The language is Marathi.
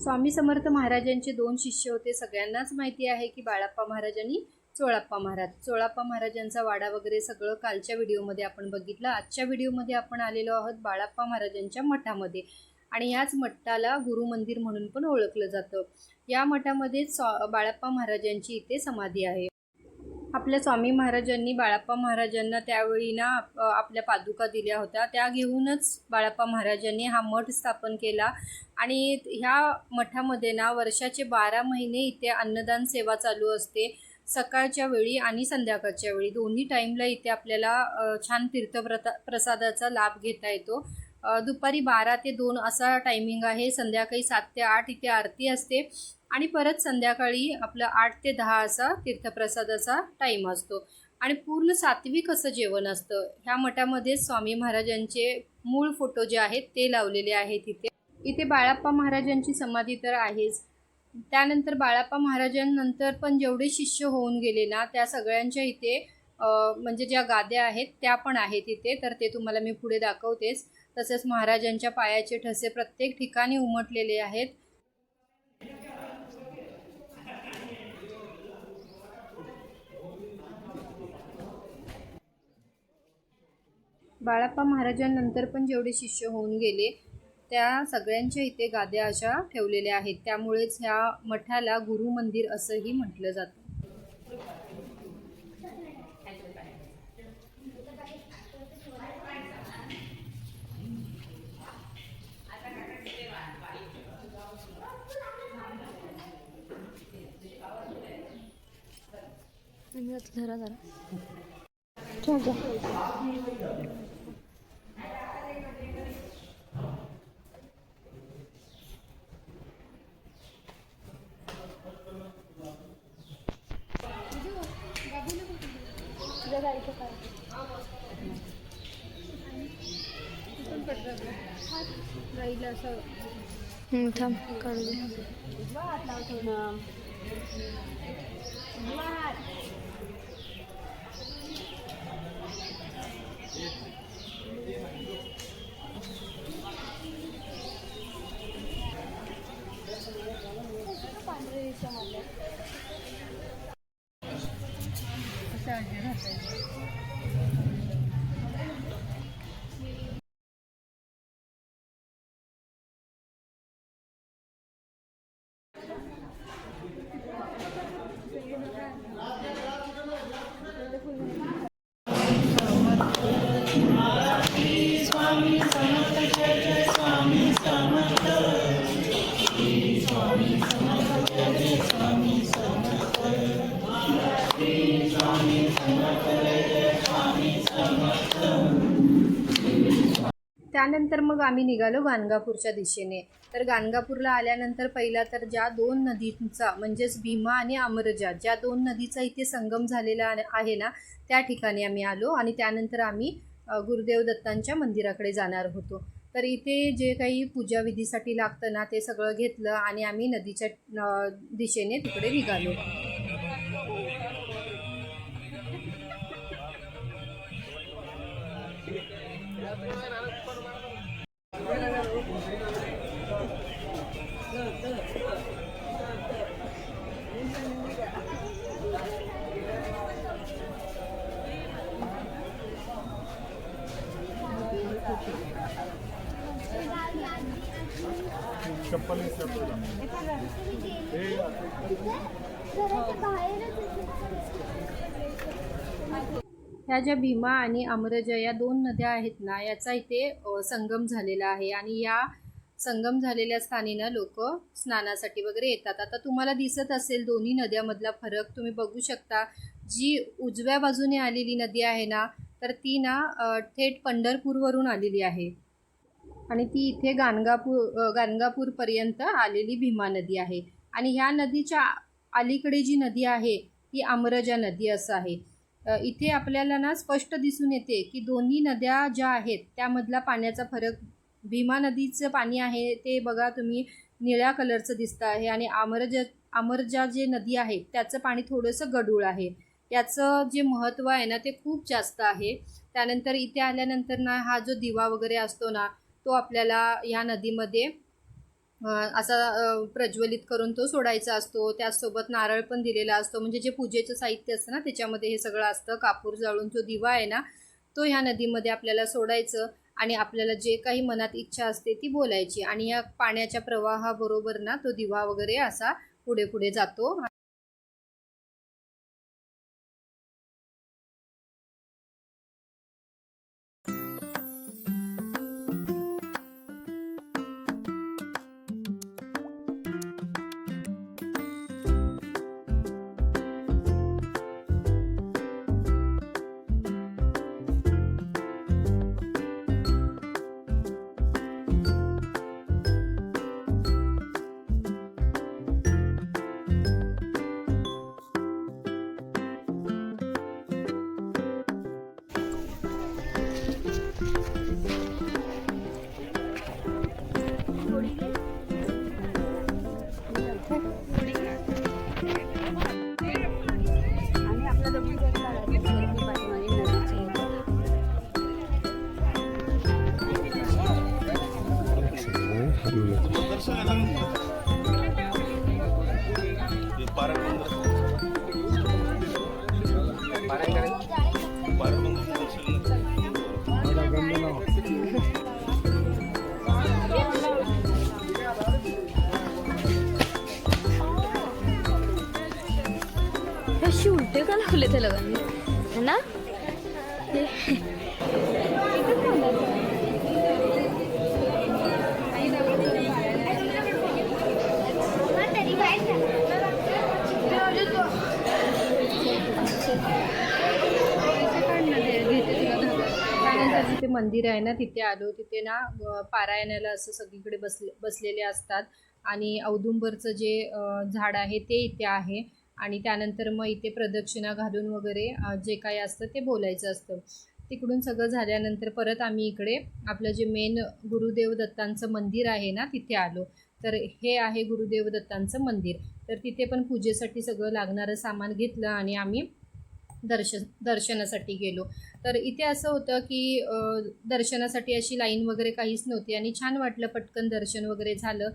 स्वामी समर्थ महाराजांचे दोन शिष्य होते. सगळ्यांनाच माहिती आहे की बाळाप्पा महाराज आणि चोळाप्पा महाराज. चोळाप्पा महाराजांचा वाडा वगैरे सगळं कालच्या व्हिडिओमध्ये आपण बघितलं. आजच्या व्हिडिओमध्ये आपण आलेलो आहोत बाळाप्पा महाराजांच्या मठामध्ये. आणि याच मठाला गुरु मंदिर म्हणून पण ओळखलं जातं. या मठामध्ये स्वा बाळाप्पा महाराजांची इथे समाधी आहे. आपल्या स्वामी महाराजांनी बाळाप्पा महाराजांना त्यावेळी ना आपल्या पादुका दिल्या होत्या. त्या घेऊनच बाळाप्पा महाराजांनी हा मठ स्थापन केला. आणि ह्या मठामध्ये ना वर्षाचे बारा महिने इथे अन्नदान सेवा चालू असते. सकाळच्या वेळी आणि संध्याकाळच्या वेळी. दोन्ही टाईमला इथे आपल्याला छान तीर्थप्रता प्रसादाचा लाभ घेता येतो. दुपारी बारा ते दोन असा टायमिंग आहे. संध्याकाळी सात ते आठ इथे आरती असते. आणि परत संध्याकाळी आपलं आठ ते दहा असा तीर्थप्रसादाचा टाईम असतो. आणि पूर्ण सात्विक असं जेवण असतं. ह्या मठामध्ये स्वामी महाराजांचे मूळ फोटो जे आहेत ते लावलेले आहेत इथे. इथे बाळाप्पा महाराजांची समाधी तर आहेच. त्यानंतर बाळाप्पा महाराजांनंतर पण जेवढे शिष्य होऊन गेले ना त्या सगळ्यांच्या इथे म्हणजे ज्या गाद्या आहेत त्या पण आहेत इथे. तर ते तुम्हाला मी पुढे दाखवतेच. तसेच महाराजांच्या पायाचे ठसे प्रत्येक ठिकाणी उमटलेले आहेत. बाळाप्पा महाराजांनंतर पण जेवढे शिष्य होऊन गेले त्या सगळ्यांच्या इथे गाद्या अशा ठेवलेल्या आहेत. त्यामुळेच ह्या मठाला गुरु मंदिर असंही म्हटलं जातं. धरा जरा चल जा थांब काढू दे त्यानंतर मग आम्ही निघालो गाणगापूरच्या दिशेने. तर गाणगापूरला आल्यानंतर पहिला तर ज्या दोन नदींचा म्हणजेच भीमा आणि अमरजा ज्या दोन नदीचा इथे संगम झालेला आहे- ना त्या ठिकाणी आम्ही आलो आणि त्यानंतर आम्ही गुरुदेव दत्तांच्या मंदिराकडे जाणार होतो. तर इथे जे काही पूजाविधीसाठी लागतं ना ते सगळं घेतलं आणि आम्ही नदीच्या दिशेने तिकडे निघालो. ह्या ज्या भीमा आणि अमरजा या दोन नद्या आहेत ना याचा इथे संगम झालेला आहे. आणि या संगम झालेल्या स्थानी ना लोक स्नानासाठी वगैरे येतात. आता तुम्हाला दिसत असेल दोन्ही नद्यामधला फरक. तुम्ही बघू शकता जी उजव्या बाजूने आलेली नदी आहे ना तर ती ना थेट पंढरपूरवरून आलेली आहे. आणि ती इथे गाणगापूर गाणगापूरपर्यंत आलेली भीमा नदी आहे. आणि ह्या नदीच्या अलीकडे जी नदी आहे ती अमरजा नदी असं आहे. इथे आपल्याला ना स्पष्ट दिसून येते की दोन्ही नद्या ज्या आहेत त्यामधला पाण्याचा फरक भीमा नदीचं पाणी आहे ते बघा तुम्ही निळ्या कलरचं दिसतं आहे. आणि अमरजा अमरजा जे नदी आहे त्याचं पाणी थोडंसं गडूळ आहे. याचं जे महत्त्व आहे ना ते खूप जास्त आहे. त्यानंतर इथे आल्यानंतर ना हा जो दिवा वगैरे असतो ना तो आपल्याला ह्या नदीमध्ये असा प्रज्वलित करून तो सोडायचा असतो. त्याचसोबत नारळ पण दिलेला असतो. म्हणजे जे पूजेचं साहित्य असतं ना त्याच्यामध्ये हे सगळं असतं. कापूर जाळून जो दिवा आहे ना तो ह्या नदीमध्ये आपल्याला सोडायचं आणि आपल्याला जे काही मनात इच्छा असते ती बोलायची. आणि या पाण्याच्या प्रवाहाबरोबर ना तो दिवा वगैरे असा पुढे पुढे जातो. अशी का लावले त्या लोकांनी ना त्यानंतर जिथे मंदिर आहे ना तिथे आलो तिथे ना पारायणाला असं सगळीकडे बसले बसलेले असतात. आणि औदुंबरचं जे झाड आहे ते इथे आहे. आणि त्यानंतर मग इथे प्रदक्षिणा घालून वगैरे जे काही असतं ते बोलायचं असतं. तिकडून सगळं झाल्यानंतर परत आम्ही इकडे आपलं जे मेन गुरुदेव दत्तांचं मंदिर आहे ना तिथे आलो. तर हे आहे गुरुदेव दत्तांचं मंदिर. तर तिथे पण पूजेसाठी सगळं लागणारं सामान घेतलं आणि आम्ही दर्शन दर्शनासाठी गेलो. तर इथे असं होतं की दर्शनासाठी अशी लाईन वगैरे काहीच नव्हती आणि छान वाटलं पटकन दर्शन वगैरे झालं.